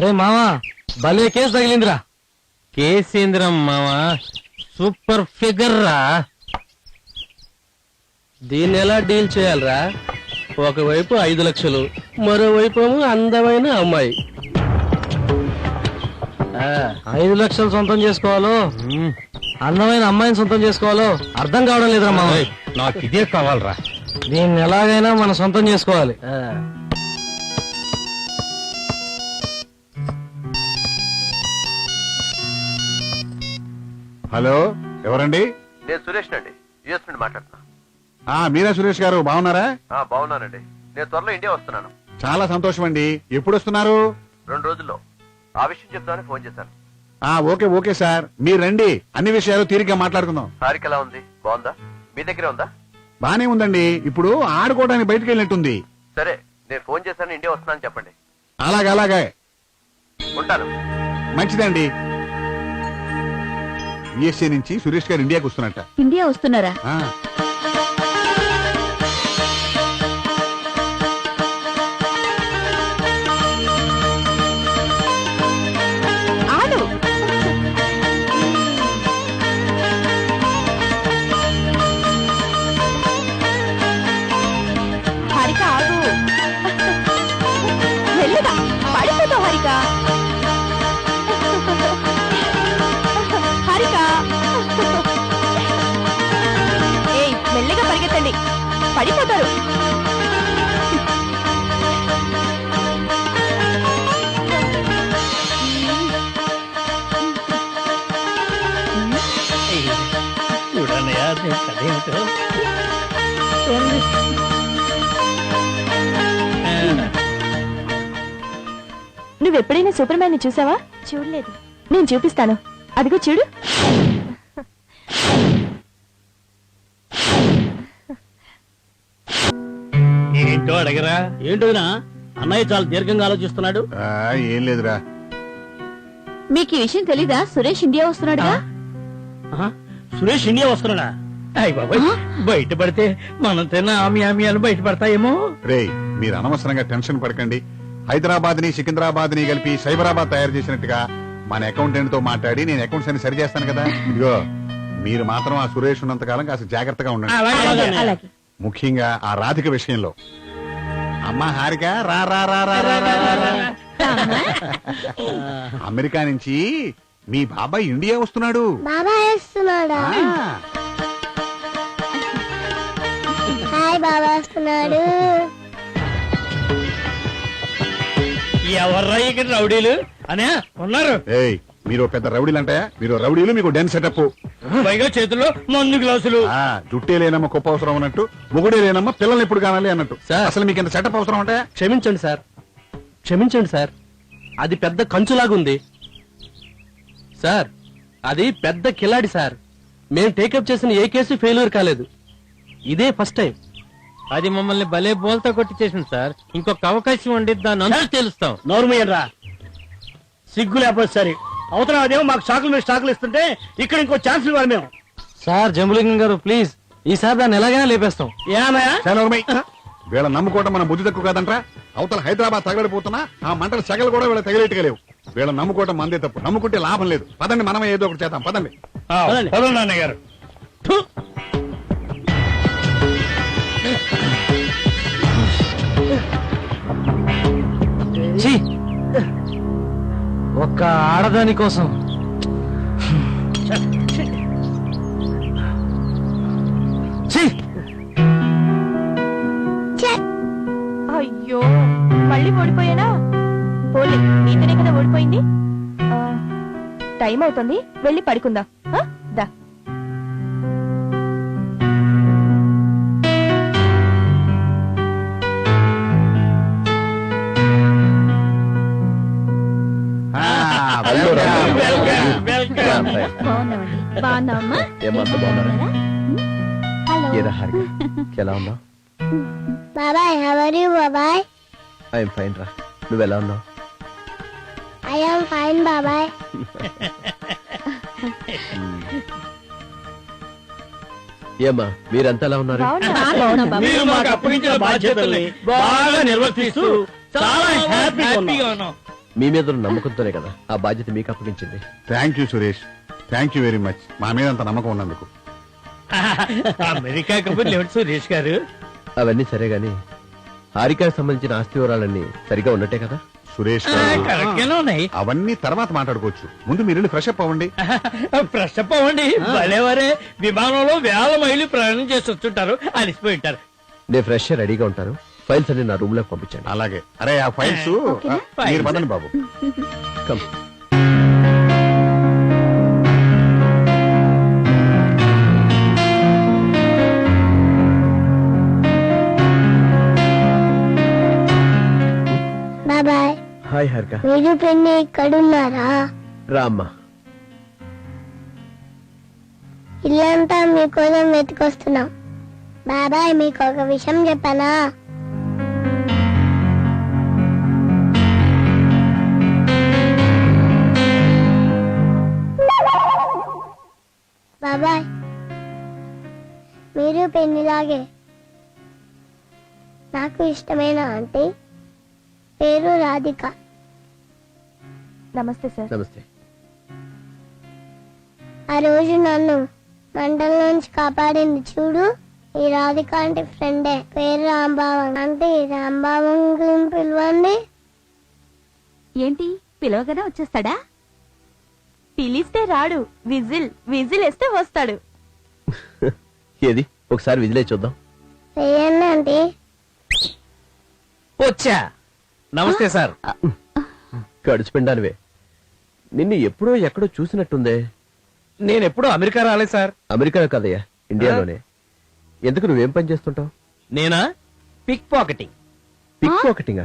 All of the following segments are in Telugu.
అరే మావా భలే కేసు తగిలిందిరా. కేసేంద్రం మావా సూపర్ ఫిగర్ రా. దీన్ని ఎలా డీల్ చేయాలరా? ఒకవైపు ఐదు లక్షలు మరోవైపు ఏమో అందమైన అమ్మాయి. ఆ, ఐదు లక్షలు సొంతం చేసుకోవాలో? అందమైన అమ్మాయిని సొంతం చేసుకోవాలో? అర్థం కావడం లేదురా మావా. నాకు ఇదే కావాలరా. దీన్ని ఎలాగైనా మనం సొంతం చేసుకోవాలి. హలో ఎవరండి? నేను సురేష్ అండి. యుఎస్ నుండి మాట్లాడుతున్నా. ఆ మీరా సురేష్ గారు బాగున్నారా? ఆ, బాగున్నానండి. నేను త్వరలో ఇండియా వస్తున్నాను. చాలా సంతోషం అండి ఎప్పుడు వస్తున్నారు రెండు రోజుల్లో. ఆ విషయం చెప్తామని ఫోన్ చేశాను. ఆ ఓకే ఓకే సార్. మీరు రండి. అన్ని విషయాలు తీరిగ్గా మాట్లాడుకుందాం. హారిక ఎలా ఉంది? బాగుందా? మీ దగ్గరే ఉందా? బానే ఉందండి. ఇప్పుడు ఆడుకోవడానికి బయటకు వెళ్ళినట్టుంది. సరే నేను ఫోన్ చేశాను ఇండియా వస్తున్నాను చెప్పండి. అలాగే అలాగే. ఉంటాను. మంచిదండి. యుఎస్ఏ నుంచి సురేష్ గారు ఇండియాకి వస్తున్నట్ట ఇండియా వస్తున్నారా? పడిపోతారు. చూడన్నయ్య దీని కథ ఏమిటో. చూడండి. నువ్వెప్పుడైనా సూపర్ మ్యాన్ని చూసావా? చూడలేదు. నేను చూపిస్తాను. అదిగో చూడు. ఏంటో అడగరా? ఏంటోనా అన్నయ్య చాలా దీర్ఘంగా ఆలోచిస్తున్నాడు. ఆ, ఏం లేదురా. మీకు ఈ విషయం తెలీదా? సురేష్ ఇండియా వస్తున్నాడుగా? ఆహా, సురేష్ ఇండియా వస్తున్నాడా? అయ్య బాబాయ్ బయట పడితే మనం తిన్న ఆమి ఆమి అని బయట పడతాయేమో రేయ్ మీరు అనవసరంగా టెన్షన్ పడకండి. హైదరాబాద్ని సికింద్రాబాద్ని కలిపి సైబరాబాద్ తయారు చేసినట్టుగా మన అకౌంటెంట్తో మాట్లాడి నేను అకౌంట్స్ అన్ని సరి చేస్తాను కదా. ఇదిగో. మీరు మాత్రం ఆ సురేష్ ఉన్నంత కాలం కాస్త జాగ్రత్తగా ఉండండి. ముఖ్యంగా ఆ రాధిక విషయంలో. అమ్మ హారిక రా రా రా రా రా రా, రా, రా. అమెరికా నుంచి మీ బాబాయ్ ఇండియా వస్తున్నాడు. బాబాయ్ వేస్తున్నాడా? హాయ్ బాబా వస్తున్నాడు. ఎవర్రా ఇక్కడ రౌడీలు? అనే ఉన్నారు. ఏయ్ మీరు పెద్ద రౌడీలు అంటాయా? మీరు రౌడీలు మీకు డెన్ సెటప్ పైగా చేతుల్లో మందు గ్లాసులు. ఆ జుట్టే లేనమ్మ కుప్ప అవసరం అన్నట్టు మొగుడే లేనమ్మ పిల్లల్ని ఎప్పుడు కానాలి అన్నట్టు. సార్. అసలు మీకు ఇంత సెటప్ అవసరం ఉంటాయా క్షమించండి సార్. క్షమించండి సార్. అది పెద్ద కంచులాగుంది. సార్ అది పెద్ద కిలాడి సార్. మేము టేకప్ చేసిన ఏ కేసు ఫెయిల్యూర్ కాలేదు. ఇదే ఫస్ట్ టైం. అది మమ్మల్ని భలే బోల్తా కొట్టి చేసింది సార్. ఇంకొక అవకాశం ఉండి దాన్ని అంతా తెలుస్తాం. నోరుమయ్యరా సిగ్గు లేకపోతే సరే. అవతల అదేమో మాకు షాకులు మీద షాకులు ఇస్తుంటే ఇక్కడ ఇంకో ఛాన్స్ ఇవ్వాలి మేము. సార్ జంబులింగం గారు ప్లీజ్. ఈసారి దాన్ని ఎలాగైనా లేపేస్తాం. ఏమయ్యా? వీళ్ళ నమ్ముకోవటం మన బుద్ధి తక్కువ కాదంట్రా. అవతల హైదరాబాద్ తగలడిపోతున్నా ఆ మంటల సెగలు కూడా వీళ్ళ తగిలేట్టుగా లేవు. వీళ్ళ నమ్ముకోవటం మందే తప్పు. నమ్ముకుంటే లాభం లేదు. పదండి మనమే ఏదో ఒకటి చేద్దాం. పదండి. గారు. ఛీ! ఒక్క ఆడదాని కోసం. ఛీ! అయ్యో మళ్ళీ ఓడిపోయానా? పోలే నీతోనే కదా ఓడిపోయింది. ఆ, టైం అవుతుంది వెళ్ళి పడుకుందాం. Welcome. బాగున్నామండి బాగున్నావమ్మా? ఏమంత బాగున్నారా? హలో ఏరా హారిక ఎలా ఉన్నావు? బాబాయ్ హవర్ యూ బాబాయ్? ఐఎమ్ ఫైన్ రా. నువ్వు ఎలా ఉన్నావు? ఐ ఆమ్ ఫైన్ బాబాయ్. ఏమ్మా మీరంతా ఎలా ఉన్నారు? మీరు మాకు అప్పగించిన బాధ్యతల్ని బాగా నిర్వర్తిస్తూ చాలా హ్యాపీగా ఉన్నాం. మీ మీద ఉన్న నమ్మకంతోనే కదా ఆ బాధ్యత మీకు అప్పగించింది. Thank you Suresh. Thank you very much మా మీద అంత నమ్మకం ఉన్నందుకు. అమెరికా కబుర్లు ఏమిటి సురేష్ గారు? అవన్నీ సరే గాని హారికకు సంబంధించిన ఆస్తి వివరాలన్నీ సరిగా ఉన్నట్టే కదా? సురేష్ ఆ, గారు, కరెక్ట్ గానే ఉన్నాయి. అవన్నీ తర్వాత మాట్లాడుకోవచ్చు. ముందు మీరు ఫ్రెష్ అప్ అవ్వండి. ఫ్రెష్ అప్ అవ్వండి భలేవరే విమానంలో వేల మైలు ప్రయాణం చేసి వచ్చుంటారు అలిసిపోయి ఉంటారు. నేను ఫ్రెష్ రెడీగా ఉంటాను ఫైల్స్ అన్ని నా రూమ్లోకి పంపించండి. అలాగే. అరే ఆ ఫైల్స్? మీరు పదండి బాబు. కమ్. బాబాయ్. హాయ్ హారిక. మీరు పెన్ని ఇక్కడున్నారా? రామ్మా. ఇల్లంతా మీకోసం వెతికొస్తున్నాం. బాబాయ్ మీకు ఒక విషయం చెప్పనా? బాబాయ్. మీరు పెన్నిలాగే. నాకు ఇష్టమైన ఆంటీ పేరు రాధిక. నమస్తే సార్. నమస్తే. ఆ రోజు నన్ను మంటల నుంచి కాపాడింది చూడు ఈ రాధిక అంటే ఫ్రెండే. పేరు రాంబావం. అంటే రాంబావం గురించి పిలవండి. ఏంటి? పిలవగానే వచ్చేస్తాడా? పిలిస్తే రాడు. విజిల్ విజిల్ వేస్తే వస్తాడు. ఏది? ఒకసారి విజిలే చూద్దాం. అంటే వచ్చా. నమస్తే సార్. గడిచిపోయినానివే నిన్ను ఎప్పుడో ఎక్కడో చూసినట్టుందే. నేను ఎప్పుడూ అమెరికా రాలేదు సార్. అమెరికా కదయ్యా ఇండియాలోనే. ఎందుకు నువ్వేం పని చేస్తుంటావు? నేనా? Pickpocketing. Pickpocketing?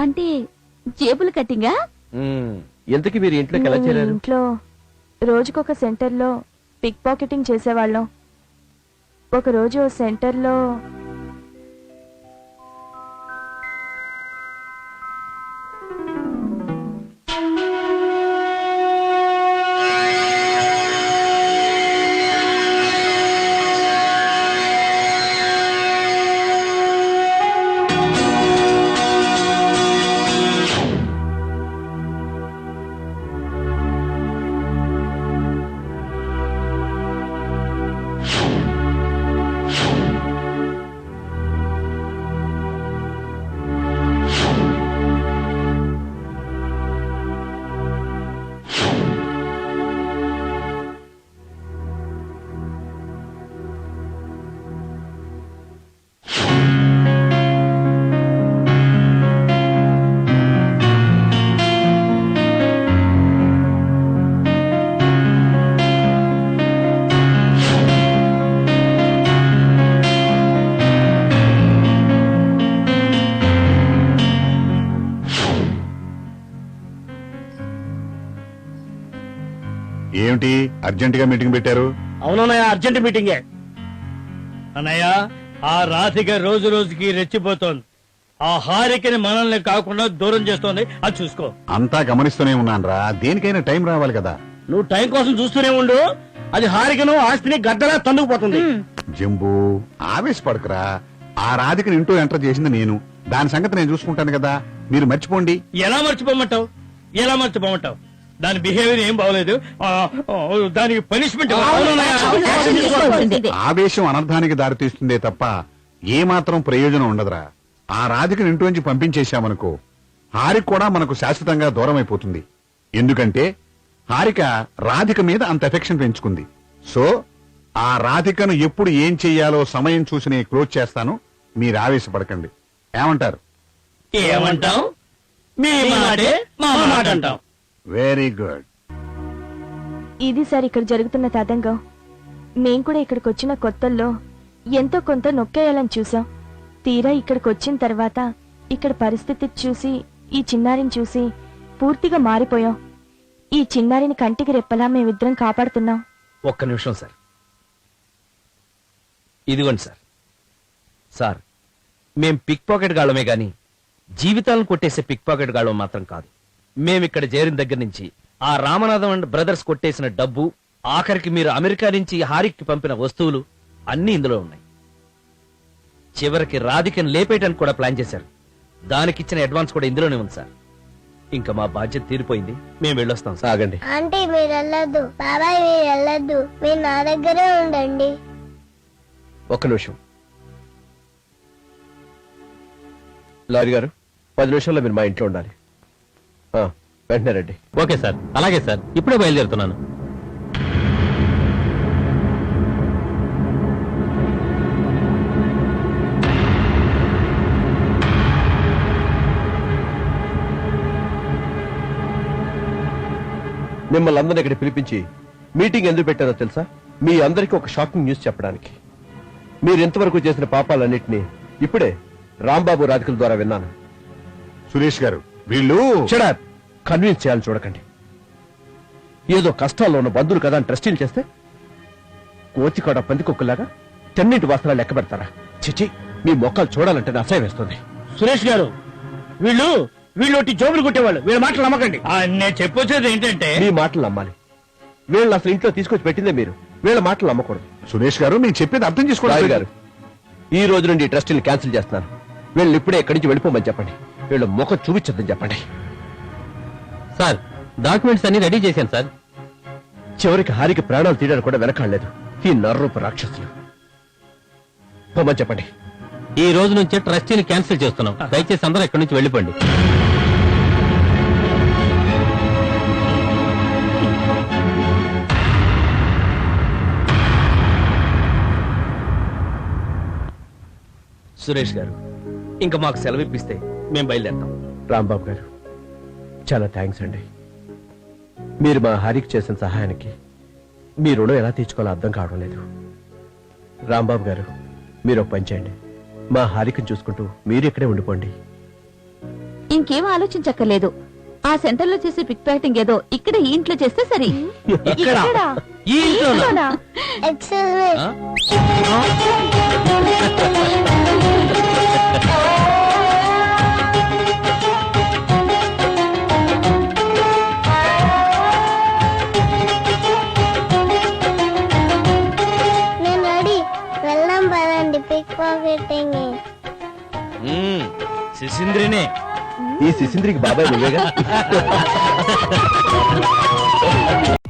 అంటే జేబులు కట్టింగా? ఎంతకి మీరు ఇంట్లోకి ఎలా చేరారు? ఇంట్లో. రోజుకొక సెంటర్లో పిక్ పాకెటింగ్ చేసేవాళ్ళం. ఒక రోజు ఓ సెంటర్లో ఏమిటి? అర్జెంట్గా మీటింగ్ పెట్టారు? అవునన్నయ్య అర్జెంట్ మీటింగే. అన్నయ్య ఆ రాధిక రోజు రోజుకి రెచ్చిపోతోంది. ఆ హారికని మనల్ని కాకుండా దూరం చేస్తోంది. అది చూసుకో. అంతా గమనిస్తూనే ఉన్నానురా దేనికైనా టైం రావాలి కదా. నువ్వు టైం కోసం చూస్తూనే ఉండు. అది హారికను ఆస్తిని గడ్డలా తందుకుపోతుంది జంబు ఆవేశపడకురా. ఆ రాధికని ఇంటూ ఎంటర్ చేసింది నేను. దాని సంగతి నేను చూసుకుంటాను కదా. మీరు మర్చిపోండి. ఎలా మర్చిపోమంటావు? ఎలా మర్చిపోమంటావు? దాని బిహేవియర్ ఏం బాగోలేదు. ఆ, ఆ, దానికి పనిష్మెంట్ ఆవేశం అనర్థానికి దారితీస్తుందే తప్ప ఏ మాత్రం ప్రయోజనం ఉండదురా. ఆ రాధికని ఇంటి నుంచి పంపించేశామనుకో హారిక కూడా మనకు శాశ్వతంగా దూరం అయిపోతుంది ఎందుకంటే హారిక రాధిక మీద అంత ఎఫెక్షన్ పెంచుకుంది. సో ఆ రాధికను ఎప్పుడు ఏం చెయ్యాలో సమయం చూసి నేను క్లోజ్ చేస్తాను. మీరు ఆవేశపడకండి. ఏమంటారు? ఏమంటాం? మీ మాటే మా మాట అంటాం వెరీ గుడ్ ఇది సార్ ఇక్కడ జరుగుతున్న తతంగం. మేం కూడా ఇక్కడికి వచ్చిన కొత్తల్లో ఎంతో కొంత నొక్కేయాలని చూసాం. తీరా ఇక్కడికి వచ్చిన తర్వాత ఇక్కడ పరిస్థితి చూసి ఈ చిన్నారిని చూసి పూర్తిగా మారిపోయాం. ఈ చిన్నారిని కంటికి రెప్పలా మేమిద్దరం కాపాడుతున్నాం. ఒక్క నిమిషం సార్. ఇదిగోండి సార్. సార్ మేం పిక్ పాకెట్ గాళ్ళమే గాని జీవితాలను కొట్టేసే పిక్ పాకెట్ గాళ్ళం మాత్రం కాదు. మేమిక్కడ చేరిన దగ్గర నుంచి. ఆ రామనాథం అండ్ బ్రదర్స్ కొట్టేసిన డబ్బు ఆఖరికి మీరు అమెరికా నుంచి హారిక్కి పంపిన వస్తువులు అన్ని ఇందులో ఉన్నాయి. చివరికి రాధికను లేపేయటానికి కూడా ప్లాన్ చేశారు. దానికిచ్చిన అడ్వాన్స్ కూడా ఇందులోనే ఉంది సార్. ఇంకా మా బాధ్యత తీరిపోయింది. మేము వెళ్ళొస్తాం సార్. ఆగండి. ఆంటీ మీరు వెళ్ళొద్దు బాబాయ్ మీరు వెళ్ళొద్దు మీరు నా దగ్గరే ఉండండి. ఒక్క నిమిషం. లారీ గారు పది నిమిషాల్లో మీరు మా ఇంట్లో ఉండాలి. వెంటనే రండి. Okay sir. అలాగే సార్. ఇప్పుడే బయలుదేరుతున్నాను. మిమ్మల్ని అందరిని ఇక్కడ పిలిపించి మీటింగ్ ఎందుకు పెట్టారో తెలుసా? మీ అందరికీ ఒక షాకింగ్ న్యూస్ చెప్పడానికి. మీరు ఇంతవరకు చేసిన పాపాలన్నింటినీ ఇప్పుడే రాంబాబు రాధికల ద్వారా విన్నాను. సురేష్ గారు వీళ్ళు? కన్విన్స్ చేయాలని చూడకండి. ఏదో కష్టాల్లో ఉన్న బంధువులు కదా అని ట్రస్టీలు చేస్తే కోతికాడ పందికొక్కులాగా తెన్నింటి వస్త్రాలు లెక్క పెడతారా? చిచి మీ మొక్కలు చూడాలంటే నా అసహ్యం వేస్తుంది. సురేష్ గారు వీళ్ళు వీళ్ళు ఒకటి జోబులు కొట్టేవాళ్ళు. వీళ్ళ మాటలు నమ్మకండి. ఆ, నేను చెప్పొచ్చేది ఏంటంటే మీ మాటలు నమ్మాలి. వీళ్ళని అసలు ఇంట్లో తీసుకొచ్చి పెట్టిందే మీరు. వీళ్ళ మాటలు నమ్మకూడదు. సురేష్ గారు నేను చెప్పేది అర్థం రాయ్ చేసుకోవాలి గారు ఈ రోజు నుండి ట్రస్టీని క్యాన్సిల్ చేస్తున్నాను. వీళ్ళని ఇప్పుడే ఇక్కడి నుంచి వెళ్ళిపోమని చెప్పండి. వీళ్ళ ముఖం చూపించొద్దని చెప్పండి. సార్ డాక్యుమెంట్స్ అన్ని రెడీ చేశాను సార్. చివరికి హారికి ప్రాణాలు తీయడానికి కూడా వెనకాడలేదు. ఈ నర్రూప రాక్షసులు. పోమని చెప్పండి. ఈ రోజు నుంచి ట్రస్టీని క్యాన్సిల్ చేస్తున్నాం. దయచేసి అందరూ ఇక్కడి నుంచి వెళ్ళిపోండి. సురేష్ గారు ఇంకా మాకు సెలవు ఇప్పిస్తే మేము బయలుదేరుతాం. రాంబాబు గారు చాలా థ్యాంక్స్ అండి. మీరు మా హారికి చేసిన సహాయానికి మీ రుణం ఎలా తీర్చుకోవాలో అర్థం కావడం లేదు. రాంబాబు గారు మీరు ఒక పని చేయండి. మా హారికను చూసుకుంటూ మీరు ఇక్కడే ఉండిపోండి. ఇంకేం ఆలోచించక్కర్లేదు. ఆ సెంటర్లో చేసే పిక్ ప్యాకింగ్ ఏదో ఇక్కడ ఈ ఇంట్లో చేస్తే సరి. ఇక్కడ? ఈ ఇంట్లోనా? ఎక్స్క్యూజ్ మీ శిశింద్రినే. ఈ శిశింద్రికి బాబాయ్ నువ్వేగా?